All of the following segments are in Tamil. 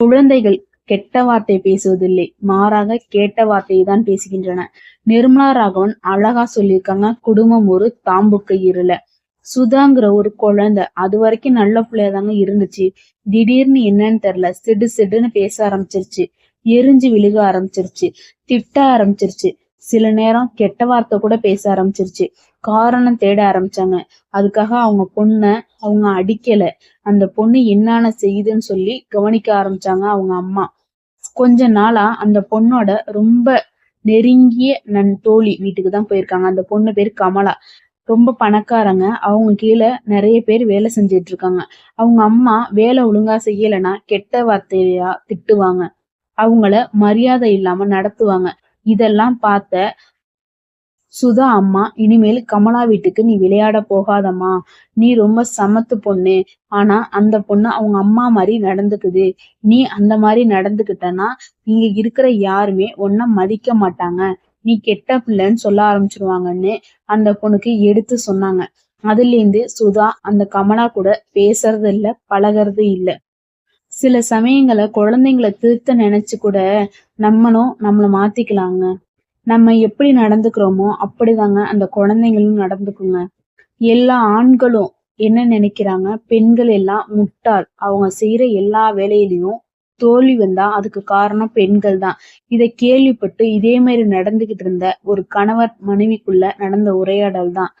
குழந்தைகள் கெட்ட வார்த்தை பேசுவதில்லை. மாறாக கேட்ட வார்த்தையை தான் பேசுகின்றன. நிர்மலா ராகவன் அழகா சொல்லியிருக்காங்க குடும்பம் ஒரு தாம்புக்கு இருள. சுதாங்கிற ஒரு குழந்தை அது வரைக்கும் நல்ல பிள்ளையாதாங்க இருந்துச்சு. திடீர்னு என்னன்னு தெரியல சிடு சிடுன்னு பேச ஆரம்பிச்சிருச்சு. எரிஞ்சு விழுக ஆரம்பிச்சிருச்சு. திட்ட ஆரம்பிச்சிருச்சு. சில நேரம் கெட்ட வார்த்தை கூட பேச ஆரம்பிச்சிருச்சு. காரணம் தேட ஆரம்பிச்சாங்க. அதுக்காக அவங்க பொண்ண அவங்க அடிக்கல. அந்த பொண்ணு என்னென்ன செய்யுதுன்னு சொல்லி கவனிக்க ஆரம்பிச்சாங்க அவங்க அம்மா. கொஞ்ச நாளா அந்த பொண்ணோட ரொம்ப நெருங்கிய நன் தோழி வீட்டுக்கு தான் போயிருக்காங்க. அந்த பொண்ணு பேர் கமலா. ரொம்ப பணக்காரங்க. அவங்க கீழே நிறைய பேர் வேலை செஞ்சுட்டு இருக்காங்க. அவங்க அம்மா வேலை ஒழுங்கா செய்யலைன்னா கெட்ட வார்த்தையா திட்டுவாங்க. அவங்கள மரியாதை இல்லாம நடத்துவாங்க. இதெல்லாம் பார்த்த சுதா அம்மா இனிமேல் கமலா வீட்டுக்கு நீ விளையாட போகாதம்மா. நீ ரொம்ப சமத்து பொண்ணு. ஆனா அந்த பொண்ணு அவங்க அம்மா மாதிரி நடந்துக்குது. நீ அந்த மாதிரி நடந்துக்கிட்டனா இங்க இருக்கிற யாருமே உன்ன மதிக்க மாட்டாங்க. நீ கெட்ட பிள்ளைன்னு சொல்ல ஆரம்பிச்சிருவாங்கன்னு அந்த பொண்ணுக்கு எடுத்து சொன்னாங்க. அதுல இருந்து சுதா அந்த கமலா கூட பேசுறது இல்ல பழகிறது இல்ல. சில சமயங்களை குழந்தைங்களை திருத்த நினைச்சு கூட நம்மளும் நம்மளை மாத்திக்கலாங்க. நம்ம எப்படி நடந்துக்கிறோமோ அப்படிதாங்க அந்த குழந்தைங்களும் நடந்துக்குங்க. எல்லா ஆண்களும் என்ன நினைக்கிறாங்க? பெண்கள் எல்லாம் முட்டாள். அவங்க செய்யற எல்லா வேலையிலயும் தோல்வி வந்தா அதுக்கு காரணம் பெண்கள் தான். இதை கேள்விப்பட்டு இதே மாதிரி நடந்துகிட்டு இருந்த ஒரு கணவர் மனைவிக்குள்ள நடந்த உரையாடல் தான்.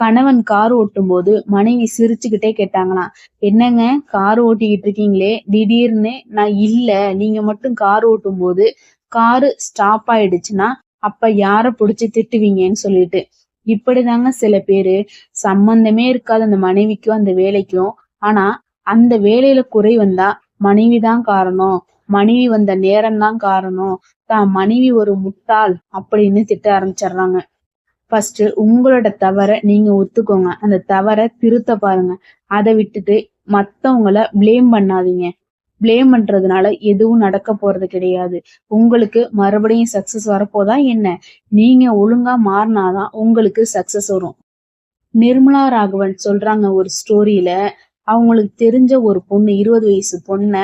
கணவன் கார் ஓட்டும் போது மனைவி சிரிச்சுக்கிட்டே கேட்டாங்களாம் என்னங்க கார் ஓட்டிக்கிட்டு இருக்கீங்களே? திடீர்னு நான் இல்ல நீங்க மட்டும் கார் ஓட்டும் போது காரு ஸ்டாப் ஆயிடுச்சுன்னா அப்ப யார புடிச்சு திட்டுவீங்கன்னு சொல்லிட்டு. இப்படிதாங்க சில பேரு. சம்பந்தமே இருக்காது அந்த மனைவிக்கும் அந்த வேலைக்கும். ஆனா அந்த வேலையில குறை வந்தா மனைவிதான் காரணம். மனைவி வந்த நேரம் தான் காரணம். தான் மனைவி ஒரு முட்டாள் அப்படின்னு திட்ட ஆரம்பிச்சிடுறாங்க. ஃபர்ஸ்ட் உங்களோட தவறை நீங்க ஒத்துக்கோங்க. அந்த தவறை திருத்த பாருங்க. அதை விட்டுட்டு மத்தவங்கள பிளேம் பண்ணாதீங்க. பிளேம் பண்றதுனால எதுவும் நடக்க போறது கிடையாது. உங்களுக்கு மறுபடியும் சக்சஸ் வரப்போதா என்ன? நீங்க ஒழுங்கா மாறினாதான் உங்களுக்கு சக்சஸ் வரும். நிர்மலா ராகவன் சொல்றாங்க ஒரு ஸ்டோரியில அவங்களுக்கு தெரிஞ்ச ஒரு பொண்ணு இருபது வயசு பொண்ண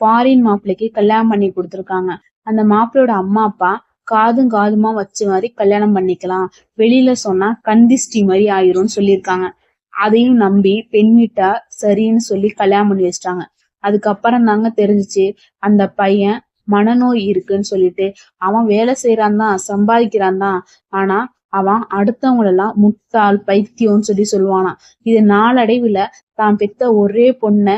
ஃபாரின் மாப்பிள்ளைக்கு கல்யாணம் பண்ணி கொடுத்துருக்காங்க. அந்த மாப்பிள்ளையோட அம்மா அப்பா காதும் காதுமா வச்ச மாதிரி கல்யாணம் பண்ணிக்கலாம். வெளியில சொன்னா கந்திஷ்டி மாதிரி ஆயிரும்னு சொல்லியிருக்காங்க. அதையும் நம்பி பெண் வீட்டா சரின்னு சொல்லி கல்யாணம் பண்ணி வச்சிட்டாங்க. அதுக்கப்புறம் தாங்க தெரிஞ்சிச்சு அந்த பையன் மனநோய் இருக்குன்னு சொல்லிட்டு அவன் வேலை செய்யறான் தான் சம்பாதிக்கிறான் தான். ஆனா அவன் அடுத்தவங்களெல்லாம் முட்டாள் பைத்தியம்னு சொல்லி சொல்லுவானாம். இது நாளடைவுல தான் பெத்த ஒரே பொண்ண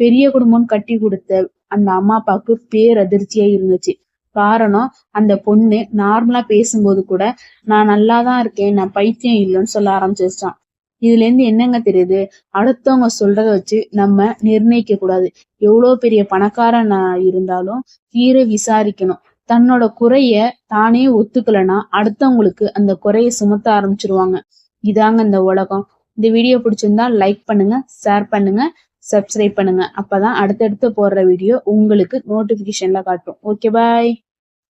பெரிய குடும்பம் கட்டி கொடுத்த அந்த அம்மா அப்பாவுக்கு பேரதிர்ச்சியா இருந்துச்சு. காரணம் அந்த பொண்ணு நார்மலா பேசும்போது கூட நான் நல்லாதான் இருக்கேன் நான் பைத்தியம் இல்லைன்னு சொல்ல ஆரம்பிச்சிருச்சான் இதுல இருந்து என்னங்க தெரியுது? அடுத்தவங்க சொல்றத வச்சு நம்ம நிர்ணயிக்க கூடாது. எவ்வளவு பெரிய பணக்காரன் இருந்தாலும் தீர விசாரிக்கணும். தன்னோட குறைய தானே ஒத்துக்கலனா அடுத்தவங்களுக்கு அந்த குறைய சுமத்த ஆரம்பிச்சிருவாங்க. இதாங்க இந்த உலகம். இந்த வீடியோ பிடிச்சிருந்தா லைக் பண்ணுங்க ஷேர் பண்ணுங்க. சப்ஸ்கிரைப் பண்ணுங்க. அப்பதான் அடுத்தடுத்து போடுற வீடியோ உங்களுக்கு நோட்டிபிகேஷன்ல காட்டும். Okay bye